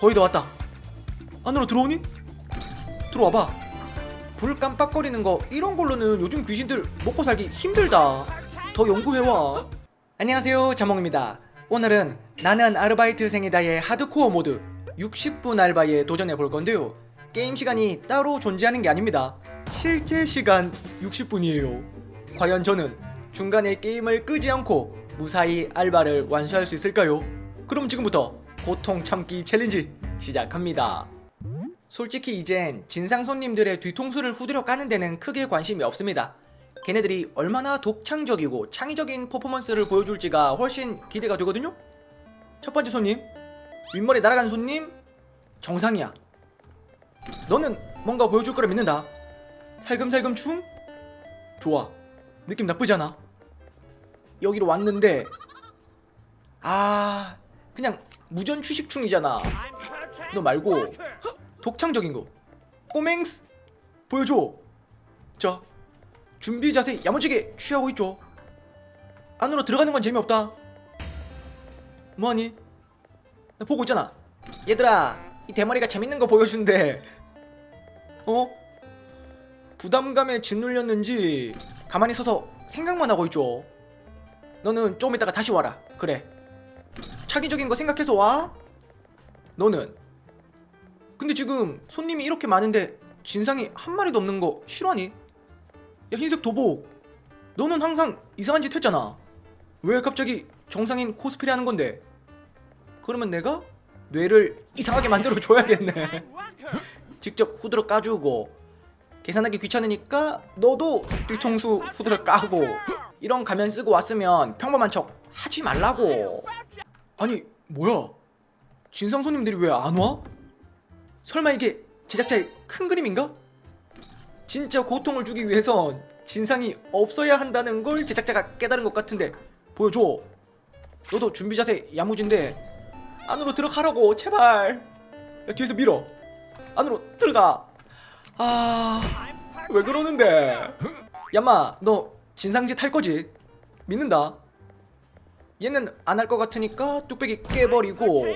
거의 다 왔다. 안으로 들어오니? 들어와봐. 불 깜빡거리는 거 이런 걸로는 요즘 귀신들 먹고 살기 힘들다. 더 연구해와. 안녕하세요, 자몽입니다. 오늘은 나는 아르바이트생이다의 하드코어 모드 60분 알바에 도전해 볼 건데요. 게임 시간이 따로 존재하는 게 아닙니다. 실제 시간 60분이에요. 과연 저는 중간에 게임을 끄지 않고 무사히 알바를 완수할 수 있을까요? 그럼 지금부터 고통 참기 챌린지 시작합니다. 솔직히 이젠 진상 손님들의 뒤통수를 후드려 까는 데는 크게 관심이 없습니다. 걔네들이 얼마나 독창적이고 창의적인 퍼포먼스를 보여줄지가 훨씬 기대가 되거든요. 첫 번째 손님, 윗머리 날아간 손님, 정상이야. 너는 뭔가 보여줄 거라 믿는다. 살금살금 춤? 좋아. 느낌 나쁘지 않아. 여기로 왔는데, 아, 그냥 무전 취식충이잖아. 너 말고 독창적인 거. 꼬맹스 보여줘. 자, 준비 자세 야무지게 취하고 있죠. 안으로 들어가는 건 재미없다. 뭐하니? 나 보고 있잖아. 얘들아, 이 대머리가 재밌는 거 보여준대. 어? 부담감에 짓눌렸는지 가만히 서서 생각만 하고 있죠. 너는 조금 있다가 다시 와라. 그래. 차기적인 거 생각해서 와. 너는? 근데 지금 손님이 이렇게 많은데 진상이 한 마리도 없는 거 실화니? 야 흰색 도복. 너는 항상 이상한 짓 했잖아. 왜 갑자기 정상인 코스프레 하는 건데? 그러면 내가 뇌를 이상하게 만들어 줘야겠네. 직접 후드러 까주고 계산하기 귀찮으니까 너도 뒤통수 후드러 까고 이런 가면 쓰고 왔으면 평범한 척 하지 말라고 아니 뭐야? 진상 손님들이 왜 안 와? 설마 이게 제작자의 큰 그림인가? 진짜 고통을 주기 위해선 진상이 없어야 한다는 걸 제작자가 깨달은 것 같은데 보여줘. 너도 준비 자세 야무진데 안으로 들어가라고 제발. 야 뒤에서 밀어. 안으로 들어가. 아 왜 그러는데? 야마 너 진상짓 할 거지? 믿는다 얘는 안 할 것 같으니까 뚝배기 깨버리고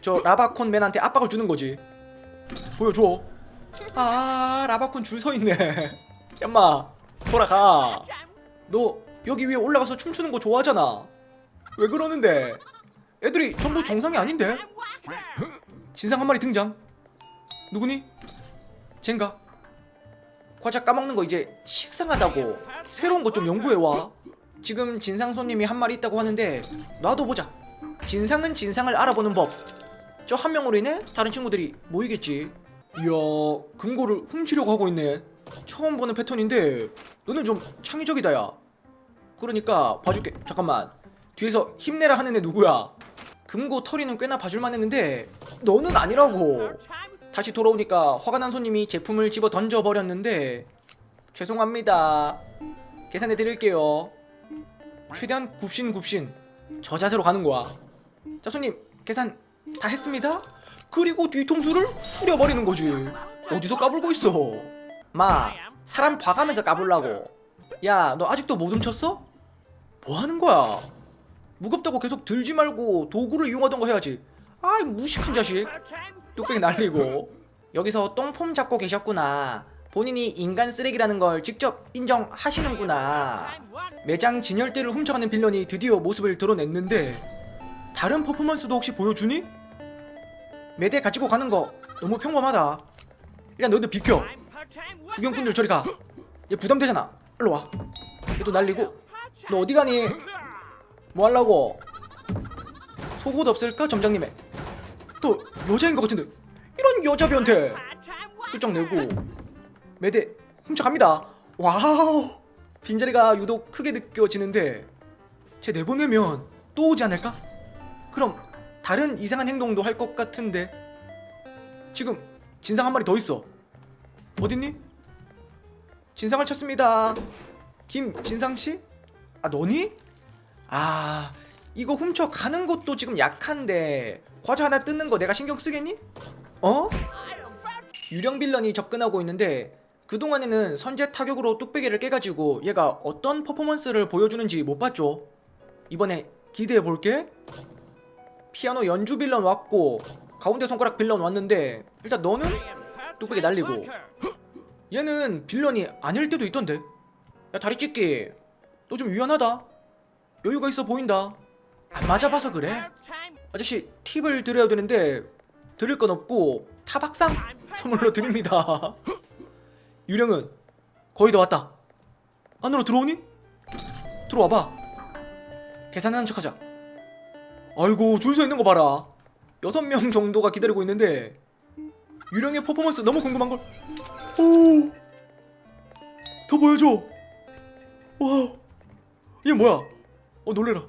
저 라바콘 맨한테 압박을 주는 거지. 보여줘. 아 라바콘 줄 서 있네. 얌마 돌아가. 너 여기 위에 올라가서 춤추는 거 좋아하잖아. 왜 그러는데? 애들이 전부 정상이 아닌데? 진상 한 마리 등장. 누구니? 쟨가? 과자 까먹는 거 이제 식상하다고. 새로운 거 좀 연구해 와. 지금 진상 손님이 한 마리 있다고 하는데 놔둬보자. 진상은 진상을 알아보는 법. 저 한 명으로 인해 다른 친구들이 모이겠지. 이야, 금고를 훔치려고 하고 있네. 처음 보는 패턴인데 너는 좀 창의적이다 야. 그러니까 봐줄게. 잠깐만. 뒤에서 힘내라 하는 애 누구야? 금고 털이는 꽤나 봐줄만 했는데 너는 아니라고. 다시 돌아오니까 화가 난 손님이 제품을 집어 던져 버렸는데 죄송합니다. 계산해 드릴게요. 최대한 굽신굽신 저 자세로 가는 거야. 자 손님 계산 다 했습니다. 그리고 뒤통수를 후려버리는 거지. 어디서 까불고 있어? 마 사람 봐가면서 까불라고. 야 너 아직도 못 훔쳤어? 뭐 하는 거야? 무겁다고 계속 들지 말고 도구를 이용하던가 해야지. 아이 무식한 자식. 뚝배기 날리고 여기서 똥폼 잡고 계셨구나. 본인이 인간 쓰레기라는 걸 직접 인정하시는구나. 매장 진열대를 훔쳐가는 빌런이 드디어 모습을 드러냈는데 다른 퍼포먼스도 혹시 보여주니? 매대 가지고 가는 거 너무 평범하다. 일단 너희들 비켜. 구경꾼들 저리 가. 얘 부담되잖아. 일로 와. 얘도 날리고. 너 어디 가니? 뭐 하려고? 속옷 없을까 점장님의? 또 여자인 것 같은데 이런 여자 변태. 술정 내고 매대 훔쳐갑니다. 와우. 빈자리가 유독 크게 느껴지는데 쟤 내보내면 또 오지 않을까? 그럼 다른 이상한 행동도 할 것 같은데 지금 진상 한 마리 더 있어 어딨니? 진상을 찾습니다 김진상씨? 아 너니? 아 이거 훔쳐가는 것도 지금 약한데 과자 하나 뜯는 거 내가 신경 쓰겠니? 어? 유령 빌런이 접근하고 있는데 그동안에는 선제 타격으로 뚝배기를 깨가지고 얘가 어떤 퍼포먼스를 보여주는지 못 봤죠. 이번에 기대해 볼게. 피아노 연주 빌런 왔고 가운데 손가락 빌런 왔는데 일단 너는 뚝배기 날리고. 얘는 빌런이 아닐 때도 있던데. 야 다리 찢기. 너 좀 유연하다. 여유가 있어 보인다. 안 맞아봐서 그래? 아저씨 팁을 드려야 되는데 드릴 건 없고 타박상 선물로 드립니다 유령은 거의 다 왔다 안으로 들어오니? 들어와봐 계산하는 척하자 아이고 줄 서 있는 거 봐라 여섯 명 정도가 기다리고 있는데 유령의 퍼포먼스 너무 궁금한 걸. 오, 더 보여줘. 와, 얘 뭐야? 어 놀래라.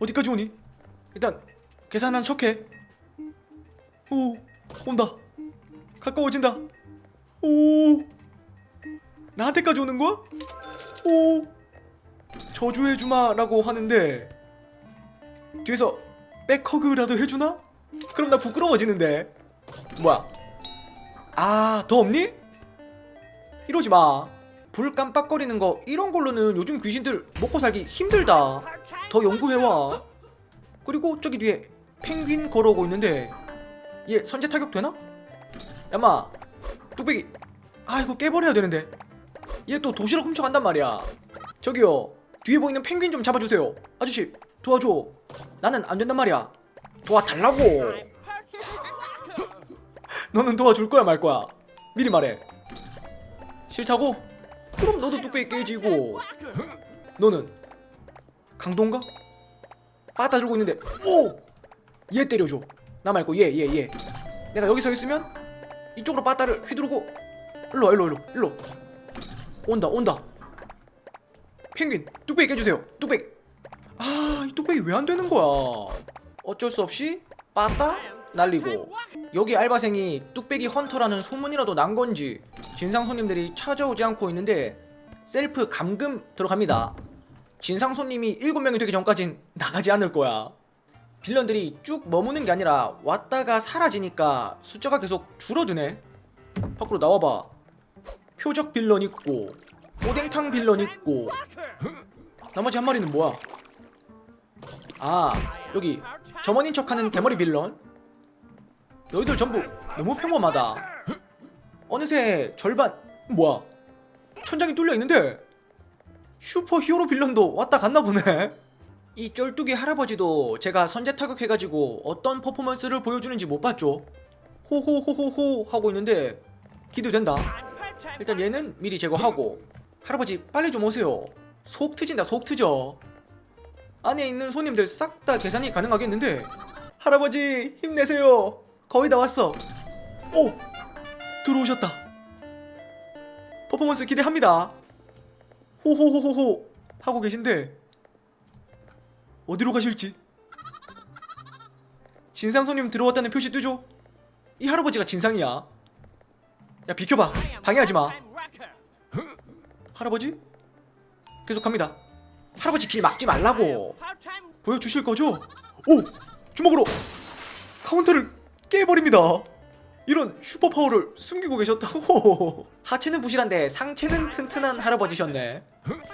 어디까지 오니? 일단 계산하는 척해. 오, 온다. 가까워진다. 오, 나한테까지 오는 거야? 오, 저주해 주마라고 하는데 뒤에서 백허그라도 해주나? 그럼 나 부끄러워지는데. 뭐야? 아, 더 없니? 이러지 마. 불 깜빡거리는 거 이런 걸로는 요즘 귀신들 먹고 살기 힘들다. 더 연구해와. 그리고 저기 뒤에 펭귄 걸어오고 있는데 얘 선제 타격 되나? 야마, 뚝배기. 아 이거 깨버려야 되는데. 얘 또 도시락 훔쳐간단 말이야. 저기요, 뒤에 보이는 펭귄 좀 잡아주세요. 아저씨 도와줘. 나는 안 된단 말이야. 도와달라고. 너는 도와줄 거야 말 거야? 미리 말해. 싫다고? 그럼 너도 뚝배기 깨지고. 너는 강동가? 빠따 들고 있는데 오! 얘 때려줘. 나 말고 얘 얘 얘, 내가 여기 서 있으면 이쪽으로 빠따를 휘두르고 일로 와, 일로 일로 일로 온다 온다. 펭귄 뚝배기 깨주세요. 뚝배기. 아, 이 뚝배기 왜 안 되는 거야? 어쩔 수 없이 빠따 날리고 여기 알바생이 뚝배기 헌터라는 소문이라도 난 건지 진상 손님들이 찾아오지 않고 있는데 셀프 감금 들어갑니다. 진상 손님이 7명이 되기 전까진 나가지 않을 거야. 빌런들이 쭉 머무는 게 아니라 왔다가 사라지니까 숫자가 계속 줄어드네. 밖으로 나와봐. 표적 빌런 있고 오뎅탕 빌런 있고 나머지 한 마리는 뭐야? 아 여기 점원인 척하는 대머리 빌런 너희들 전부 너무 평범하다 어느새 절반 뭐야 천장이 뚫려 있는데 슈퍼 히어로 빌런도 왔다 갔나 보네 이 쩔뚝이 할아버지도 제가 선제 타격해가지고 어떤 퍼포먼스를 보여주는지 못 봤죠. 호호호호호 하고 있는데 기대된다. 일단 얘는 미리 제거하고 할아버지 빨리 좀 오세요. 속 트진다 속 트져 안에 있는 손님들 싹 다 계산이 가능하겠는데 할아버지 힘내세요. 거의 다 왔어. 오! 들어오셨다. 퍼포먼스 기대합니다. 호호호호호 하고 계신데 어디로 가실지. 진상 손님 들어왔다는 표시 뜨죠? 이 할아버지가 진상이야. 야 비켜봐. 방해하지 마. 할아버지? 계속 갑니다. 할아버지 길 막지 말라고. 보여주실 거죠? 오! 주먹으로 카운터를 깨버립니다. 이런 슈퍼 파워를 숨기고 계셨다고. 하체는 부실한데 상체는 튼튼한 할아버지셨네.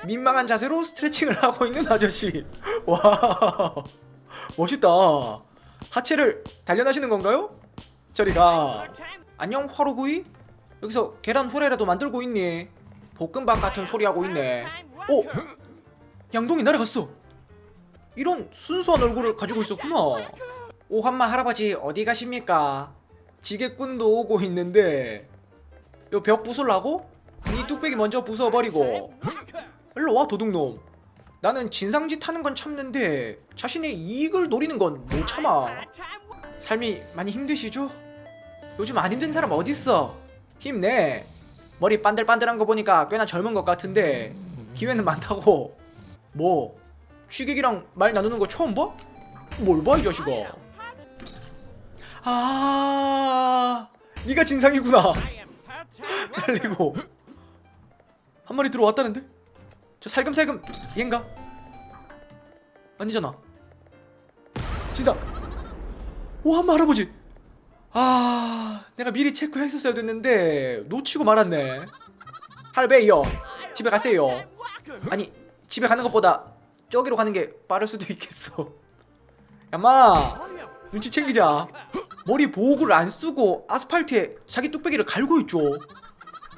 민망한 자세로 스트레칭을 하고 있는 아저씨. 와, 멋있다. 하체를 단련하시는 건가요? 저리가. 안녕 화로구이? 여기서 계란 후라이라도 만들고 있니? 볶음밥 같은 소리 하고 있네. 오, 양동이 날아갔어. 이런 순수한 얼굴을 가지고 있었구나. 오한마 할아버지 어디 가십니까? 지게꾼도 오고 있는데 요 벽 부술라고? 네 뚝배기 먼저 부숴버리고. 일로 와 도둑놈. 나는 진상짓 하는 건 참는데 자신의 이익을 노리는 건 못 참아. 삶이 많이 힘드시죠? 요즘 안 힘든 사람 어딨어? 힘내. 머리 반들반들한 거 보니까 꽤나 젊은 것 같은데 기회는 많다고. 뭐? 취객이랑 말 나누는 거 처음 봐? 뭘 봐 이 자식아 아 네가 진상이구나. 날리고 한 마리 들어왔다는데? 저 살금살금 얘인가? 아니잖아. 진상. 오 한마 할아버지. 아 내가 미리 체크했었어야 됐는데 놓치고 말았네. 할배요 집에 가세요. 아니 집에 가는 것보다 저기로 가는 게 빠를 수도 있겠어. 야마 눈치 챙기자 머리 보호구를 안 쓰고 아스팔트에 자기 뚝배기를 갈고 있죠.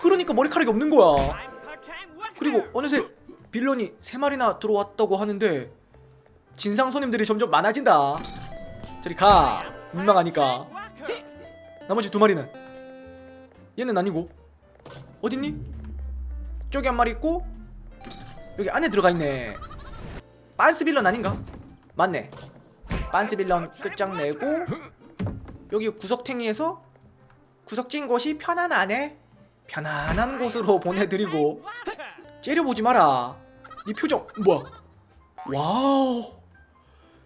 그러니까 머리카락이 없는 거야. 그리고 어느새 빌런이 세 마리나 들어왔다고 하는데 진상 손님들이 점점 많아진다. 저리 가. 민망하니까. 나머지 두 마리는? 얘는 아니고. 어딨니? 저기 한 마리 있고 여기 안에 들어가 있네. 빤스 빌런 아닌가? 맞네. 빤스 빌런 끝장내고 여기 구석탱이에서 구석진 곳이 편안하네 편안한 곳으로 보내드리고 째려보지 마라. 이 표정 뭐야? 와우.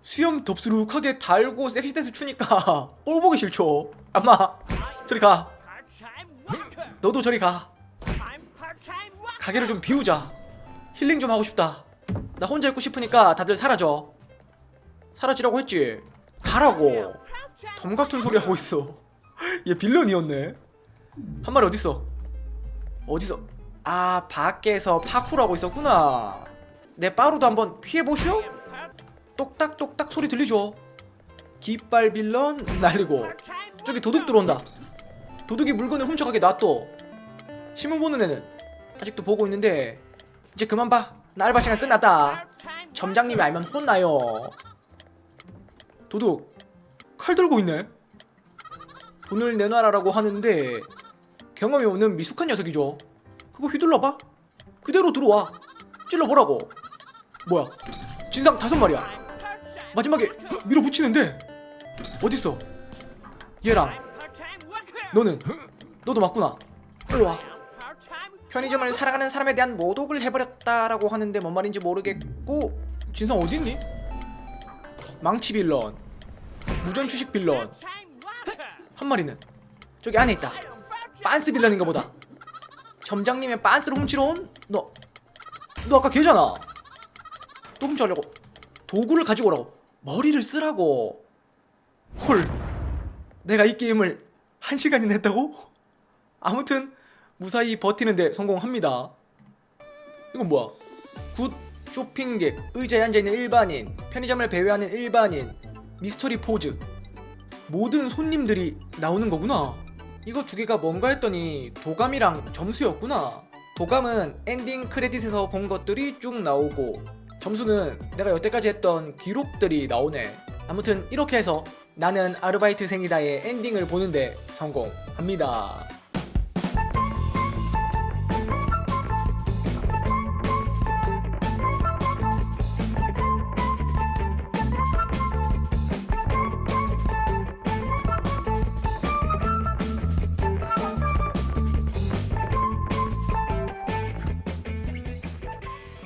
수염 덥수룩하게 달고 섹시 댄스 추니까 꼴 보기 싫죠. 아마 저리 가. 너도 저리 가. 가게를 좀 비우자. 힐링 좀 하고 싶다. 나 혼자 있고 싶으니까 다들 사라져. 사라지라고 했지? 가라고 덤 같은 소리 하고 있어. 얘 빌런이었네. 한 마리 어딨어? 어디서? 아 밖에서 파쿠를 하고 있었구나. 내 빠루도 한번 피해보시오. 똑딱똑딱 소리 들리죠? 깃발 빌런 날리고. 저기 도둑 들어온다. 도둑이 물건을 훔쳐가게 놔둬. 신문 보는 애는 아직도 보고 있는데 이제 그만 봐 나 알바 시간 끝났다. 점장님이 알면 혼나요. 도둑 칼 들고 있네. 돈을 내놔라라고 하는데 경험이 없는 미숙한 녀석이죠. 그거 휘둘러봐. 그대로 들어와. 찔러보라고. 뭐야? 진상 다섯 마리야. 마지막에 밀어붙이는데 어딨어? 얘랑 너는? 너도 맞구나. 일로와. 편의점을 살아가는 사람에 대한 모독을 해버렸다라고 하는데 뭔 말인지 모르겠고. 진상 어디 있니? 망치 빌런 무전 추식 빌런. 한 마리는 저기 안에 있다. 빤스 빌런인가 보다. 점장님의 빤스를 훔치러 온 너 너 아까 걔잖아. 또 훔쳐가려고. 도구를 가지고 오라고. 머리를 쓰라고. 헐. 내가 이 게임을 한 시간이나 했다고? 아무튼 무사히 버티는데 성공합니다. 이건 뭐야? 굿 쇼핑객, 의자에 앉아있는 일반인, 편의점을 배회하는 일반인, 미스터리 포즈 모든 손님들이 나오는 거구나. 이거 두 개가 뭔가 했더니 도감이랑 점수였구나. 도감은 엔딩 크레딧에서 본 것들이 쭉 나오고 점수는 내가 여태까지 했던 기록들이 나오네. 아무튼 이렇게 해서 나는 아르바이트생이다의 엔딩을 보는데 성공합니다.